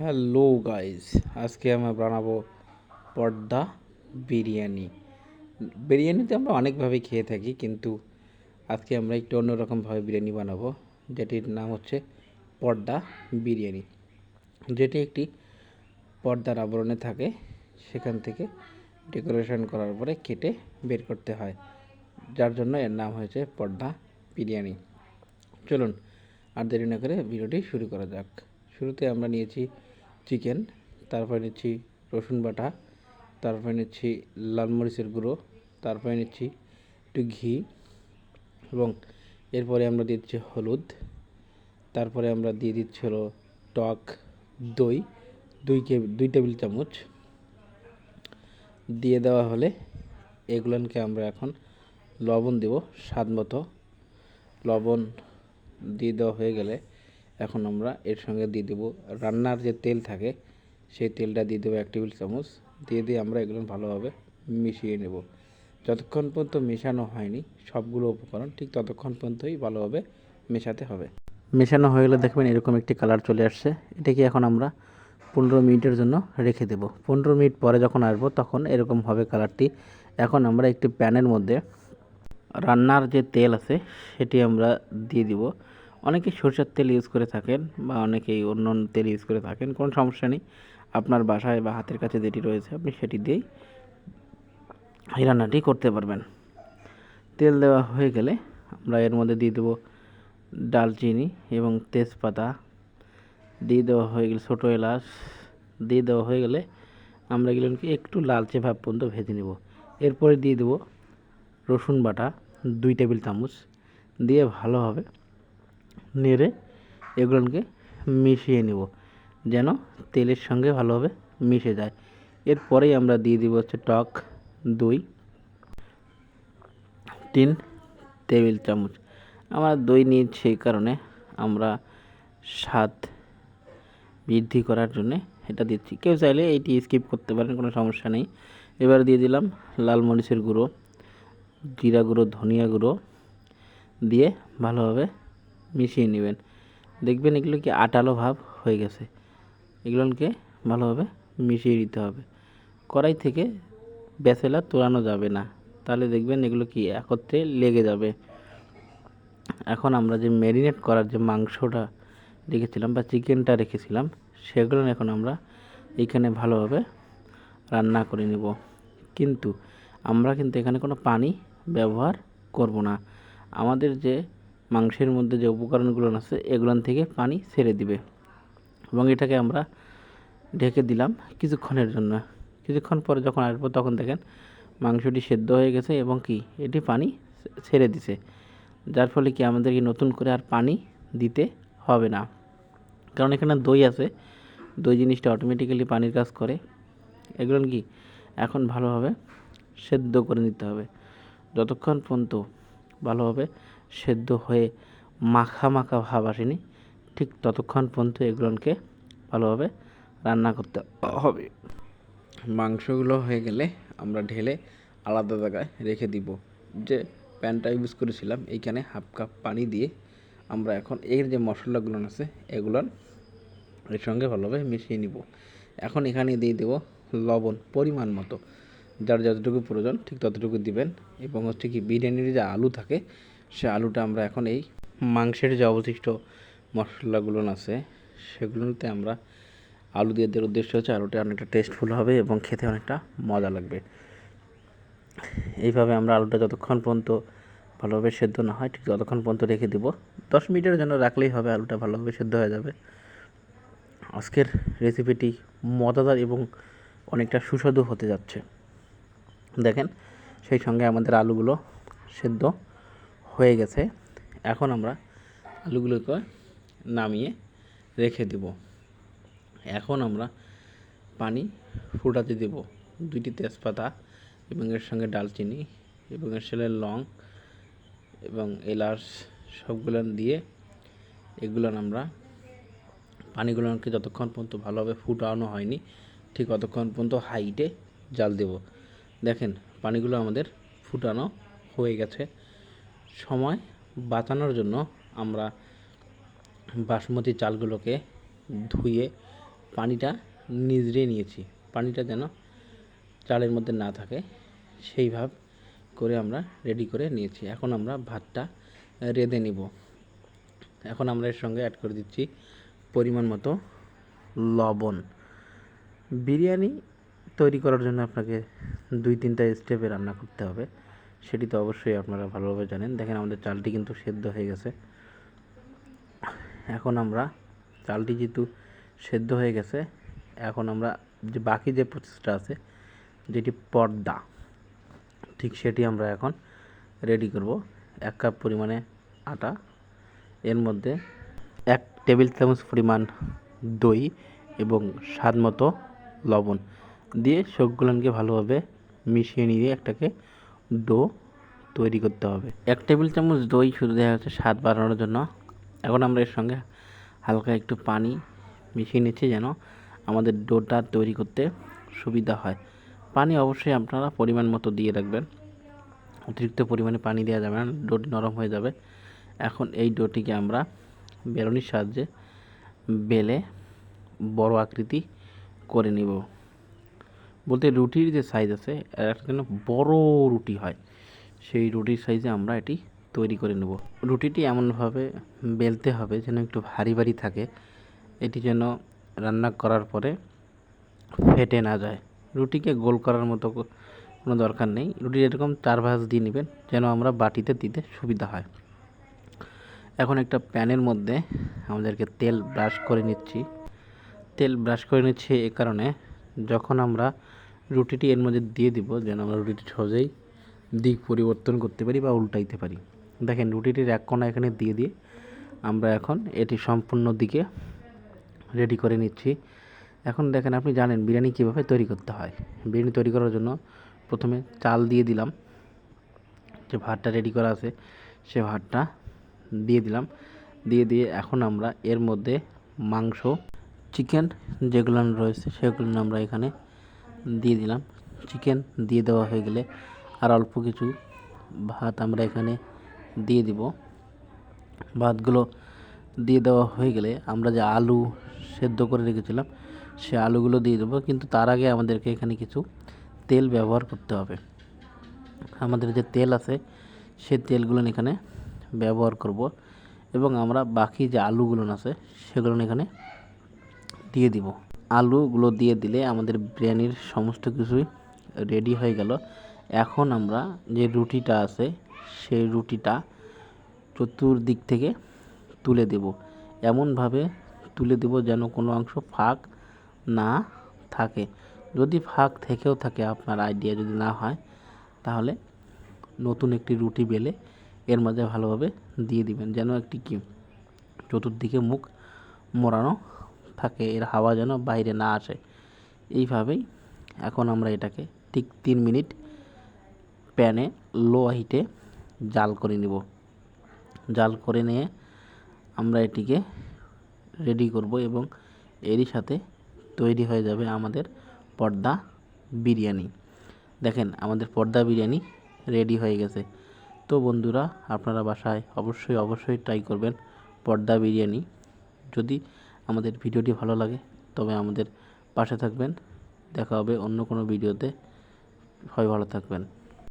Hello guys, আজকে আমরা বানাবো পর্দা বিরিয়ানি। বিরিয়ানিতে আমরা অনেকভাবে খেয়ে থাকি, কিন্তু আজকে আমরা একটু অন্যরকমভাবে বিরিয়ানি বানাবো, যেটির নাম হচ্ছে পর্দা বিরিয়ানি। যেটি একটি পর্দার আবরণে থাকে, সেখান থেকে ডেকোরেশন করার পরে কেটে বের করতে হয়, যার জন্য এর নাম হয়েছে পর্দা বিরিয়ানি। চলুন, আর দেরি না করে ভিডিওটি শুরু করা যাক। শুরুতে আমরা নিয়েছি চিকেন, তারপরে নিচ্ছি রসুন বাটা, তারপরে নিচ্ছি লাল মরিচের গুঁড়ো, তারপরে নিচ্ছি একটু ঘি এবং এরপরে আমরা দিচ্ছি হলুদ, তারপরে আমরা দিয়ে দিচ্ছি হলো টক দই, দুই কে, দুই টেবিল চামচ। দিয়ে দেওয়া হলে এগুলোকে আমরা এখন লবণ দেব স্বাদ মতো। লবণ দিয়ে দেওয়া হয়ে গেলে এখন আমরা এর সঙ্গে দিয়ে দেবো রান্নার যে তেল থাকে, সেই তেলটা দিয়ে দেবো এক টেবিল চামচ। দিয়ে দিয়ে আমরা এগুলো ভালোভাবে মিশিয়ে নেব। যতক্ষণ পর্যন্ত মেশানো হয়নি, সবগুলো উপকরণ ঠিক ততক্ষণ পর্যন্তই ভালোভাবে মেশাতে হবে। মেশানো হয়ে গেলে দেখবেন এরকম একটি কালার চলে আসছে। এটাকে এখন আমরা পনেরো মিনিটের জন্য রেখে দেব। পনেরো মিনিট পরে যখন আসব, তখন এরকম হবে কালারটি। এখন আমরা একটি প্যানের মধ্যে রান্নার যে তেল আছে, সেটি আমরা দিয়ে দিব। অনেকে সরষের তেল ইউজ করে থাকেন বা অনেকেই অন্য তেল ইউজ করে থাকেন, কোনো সমস্যা নেই। আপনার বাসায় বা হাতের কাছে যেটি রয়েছে, আপনি সেটি দিয়েই এই রান্নাটি করতে পারবেন। তেল দেওয়া হয়ে গেলে আমরা এর মধ্যে দিয়ে দেবো ডালচিনি এবং তেজপাতা। দিয়ে দেওয়া হয়ে গেলে ছোটো এলাচ। দিয়ে দেওয়া হয়ে গেলে আমরা এগুলোকে একটু লালচে ভাব পর্যন্ত ভেজে নেব। এরপরে দিয়ে দেবো রসুন বাটা, দুই টেবিল চামচ। দিয়ে ভালোভাবে নেড়ে এগুলোকে মিশিয়ে নেব, যেন তেলের সঙ্গে ভালোভাবে মিশে যায়। এরপরেই আমরা দিয়ে দিব হচ্ছে টক দই, তিন টেবিল চামচ। আমরা দই নিয়েছি সেই কারণে আমরা স্বাদ বৃদ্ধি করার জন্যে এটা দিচ্ছি। কেউ চাইলে এইটি স্কিপ করতে পারেন, কোনো সমস্যা নেই। এবার দিয়ে দিলাম লাল মরিচের গুঁড়ো, জিরা গুঁড়ো, ধনিয়া গুঁড়ো দিয়ে ভালোভাবে মিশিয়ে নেবেন। দেখবেন এগুলো কি আটালো ভাব হয়ে গেছে। এগুলোকে ভালোভাবে মিশিয়ে দিতে হবে। কড়াই থেকে বেসেলা তোলানো যাবে না। তাহলে দেখবেন এগুলো কি একত্রে লেগে যাবে। এখন আমরা যে ম্যারিনেট করার যে মাংসটা রেখেছিলাম বা চিকেনটা রেখেছিলাম, সেগুলো এখন আমরা এখানে ভালোভাবে রান্না করে নেব। কিন্তু আমরা কিন্তু এখানে কোনো পানি ব্যবহার করব না। আমাদের যে মাংসের মধ্যে যে উপকরণগুলো আছে এগুলোন থেকে পানি ছেড়ে দিবে। এবং এটাকে আমরা ঢেকে দিলাম কিছুক্ষণের জন্য। কিছুক্ষণ পরে যখন আসব, তখন দেখেন মাংসটি সেদ্ধ হয়ে গেছে এবং কি, এটি পানি ছেড়ে দিছে। যার ফলে কি আমাদেরকে নতুন করে আর পানি দিতে হবে না। কারণ এখানে দই আছে। দই জিনিসটা অটোমেটিক্যালি পানির কাজ করে। এগুলো কি, এখন ভালোভাবে সেদ্ধ করে নিতে হবে। যতক্ষণ পর্যন্ত ভালোভাবে সেদ্ধ হয়ে মাখা মাখা ভাব আসেনি। ঠিক ততক্ষণ পর্যন্ত এগুলোকে ভালোভাবে রান্না করতে হবে। মাংসগুলো হয়ে গেলে আমরা ঢেলে আলাদা জায়গায় রেখে দিব। যে প্যানটা ইউজ করেছিলাম, এইখানে হাফ কাপ পানি দিয়ে আমরা এখন এর যে মশলাগুলো আছে, এগুলো এর সঙ্গে ভালোভাবে মিশিয়ে নিব। এখন এখানে দিয়ে দেব লবণ পরিমাণ মতো। যার যতটুকু প্রয়োজন ঠিক ততটুকু দিবেন এবং হচ্ছে কি বিরিয়ানির যে আলু থাকে সে আলুটা আমরা এখন এই মাংসের যে অবশিষ্ট মশলাগুলো আছে, সেগুলোতে আমরা আলু দিয়ে দেওয়ার উদ্দেশ্য হচ্ছে আলুটা অনেকটা টেস্টফুল হবে এবং খেতে অনেকটা মজা লাগবে। এইভাবে আমরা আলুটা যতক্ষণ পর্যন্ত ভালোভাবে সেদ্ধ না হয়, ঠিক ততক্ষণ পর্যন্ত রেখে দিব। দশ মিনিটের জন্য রাখলেই হবে আলুটা ভালোভাবে সেদ্ধ হয়ে যাবে। আজকের রেসিপিটি মজাদার এবং অনেকটা সুস্বাদু হতে যাচ্ছে। দেখেন, সেই সঙ্গে আমাদের আলুগুলো সেদ্ধ হয়ে গেছে। এখন আমরা আলুগুলোকে নামিয়ে রেখে দেব। এখন আমরা পানি ফুটাতে দেব। দুইটি তেজপাতা এবং এর সঙ্গে ডালচিনি এবং এর সঙ্গে লং এবং এলাচ সবগুলো দিয়ে এগুলো আমরা পানিগুলোকে যতক্ষণ পর্যন্ত ভালোভাবে ফুটানো হয়নি, ঠিক ততক্ষণ পর্যন্ত হাইটে জাল দেব। দেখেন, পানিগুলো আমাদের ফুটানো হয়ে গেছে। সময় বাঁচানোর জন্য আমরা বাসমতি চালগুলোকে ধুয়ে পানিটা নিজড়ে নিয়েছি। পানিটা যেন চালের মধ্যে না থাকে সেইভাবে করে আমরা রেডি করে নিয়েছি। এখন আমরা ভাতটা রেঁধে নিব। এখন আমরা এর সঙ্গে অ্যাড করে দিচ্ছি পরিমাণ মতো লবণ। বিরিয়ানি তৈরি করার জন্য আপনাকে দুই তিনটা স্টেপে রান্না করতে হবে। সেটি তো অবশ্যই আপনারা ভালোভাবে জানেন। দেখেন আমাদের চালটি কিন্তু সেদ্ধ হয়ে গেছে। এখন আমরা চালটি যেহেতু সেদ্ধ হয়ে গেছে, এখন আমরা যে বাকি যে প্রসেসটা আছে, যেটি পর্দা, ঠিক সেটি আমরা এখন রেডি করব। এক কাপ পরিমাণে আটা, এর মধ্যে এক টেবিল চামচ পরিমাণ দই এবং স্বাদ মতো লবণ দিয়ে সবগুলোকে ভালোভাবে মিশিয়ে নিয়ে একটাকে ডো তৈরি করতে হবে। এক টেবিল চামচ দই শুধু দেওয়া হচ্ছে স্বাদ বাড়ানোর জন্য। এখন আমরা এর সঙ্গে হালকা একটু পানি মিশিয়ে নিচ্ছি যেন আমাদের ডোটা তৈরি করতে সুবিধা হয়। পানি অবশ্যই আপনারা পরিমাণ মতো দিয়ে রাখবেন। অতিরিক্ত পরিমাণে পানি দেওয়া যাবে না, ডোটি নরম হয়ে যাবে। এখন এই ডোটিকে আমরা বেলনির সাহায্যে বেলে বড় আকৃতি করে নিব। বলতে রুটির যে সাইজ আছে একটা যেন বড় রুটি হয়, সেই রুটির সাইজে আমরা এটি তৈরি করে নেব। রুটিটি এমনভাবে বেলতে হবে যেন একটু ভারী ভারী থাকে, এটি যেন রান্না করার পরে ফেটে না যায়। রুটিকে গোল করার মতো কোনো দরকার নেই। রুটি এরকম চার ভাঁজ দিয়ে নেবেন যেন আমরা বাটিতে দিতে সুবিধা হয়। এখন একটা প্যানের মধ্যে আমাদেরকে তেল ব্রাশ করে নিচ্ছি। তেল ব্রাশ করে নিচ্ছি এ কারণে যখন আমরা রুটিটি এর মধ্যে দিয়ে দিব যেন আমরা রুটিটি সহজেই দিক পরিবর্তন করতে পারি বা উল্টাইতে পারি। দেখেন, রুটিটির এক কোণা এখানে দিয়ে দিয়ে আমরা এখন এটি সম্পূর্ণ দিকে রেডি করে নিচ্ছি। এখন দেখেন, আপনি জানেন বিরিয়ানি কীভাবে তৈরি করতে হয়। বিরিয়ানি তৈরি করার জন্য প্রথমে চাল দিয়ে দিলাম। যে ভাতটা রেডি করা আছে, সে ভাতটা দিয়ে দিলাম। দিয়ে দিয়ে এখন আমরা এর মধ্যে মাংস চিকেন যেগুলো রয়েছে সেগুলো আমরা এখানে দিয়ে দিলাম। চিকেন দিয়ে দেওয়া হয়ে গেলে আর অল্প কিছু ভাত আমরা এখানে দিয়ে দিব। ভাতগুলো দিয়ে দেওয়া হয়ে গেলে আমরা যে আলু সেদ্ধ করে রেখেছিলাম, সে আলুগুলো দিয়ে দেবো। কিন্তু তার আগে আমাদেরকে এখানে কিছু তেল ব্যবহার করতে হবে। আমাদের যে তেল আছে, সে তেলগুলো এখানে ব্যবহার করব এবং আমরা বাকি যে আলুগুলো আছে, সেগুলো এখানে দিয়ে দিব। আলুগুলো দিয়ে দিলে আমাদের বিরিয়ানির সমস্ত কিছুই রেডি হয়ে গেল। এখন আমরা যে রুটিটা আছে, সেই রুটিটা চতুর্দিক থেকে তুলে দেব। এমনভাবে তুলে দেব যেন কোনো অংশ ফাঁক না থাকে। যদি ফাঁক থেকেও থাকে, আপনার আইডিয়া যদি না হয়, তাহলে নতুন একটি রুটি বেলে এর মধ্যে ভালোভাবে দিয়ে দিবেন। যেন একটি কি? চতুর্দিকে মুখ মোড়ানো থাকে, এর হাওয়া যেন বাইরে না আসে। এইভাবেই এখন আমরা এটাকে ঠিক তিন মিনিট প্যানে লো হিটে জাল করে নিব। জাল করে নিয়ে আমরা এটিকে রেডি করব এবং এরই সাথে তৈরি হয়ে যাবে আমাদের পর্দা বিরিয়ানি। দেখেন, আমাদের পর্দা বিরিয়ানি রেডি হয়ে গেছে। তো বন্ধুরা, আপনারা বাসায় অবশ্যই অবশ্যই ট্রাই করবেন পর্দা বিরিয়ানি। যদি আমাদের ভিডিওটি ভালো লাগে, তবে আমাদের পাশে থাকবেন। দেখা হবে অন্য কোনো ভিডিওতে। সবাই ভালো থাকবেন।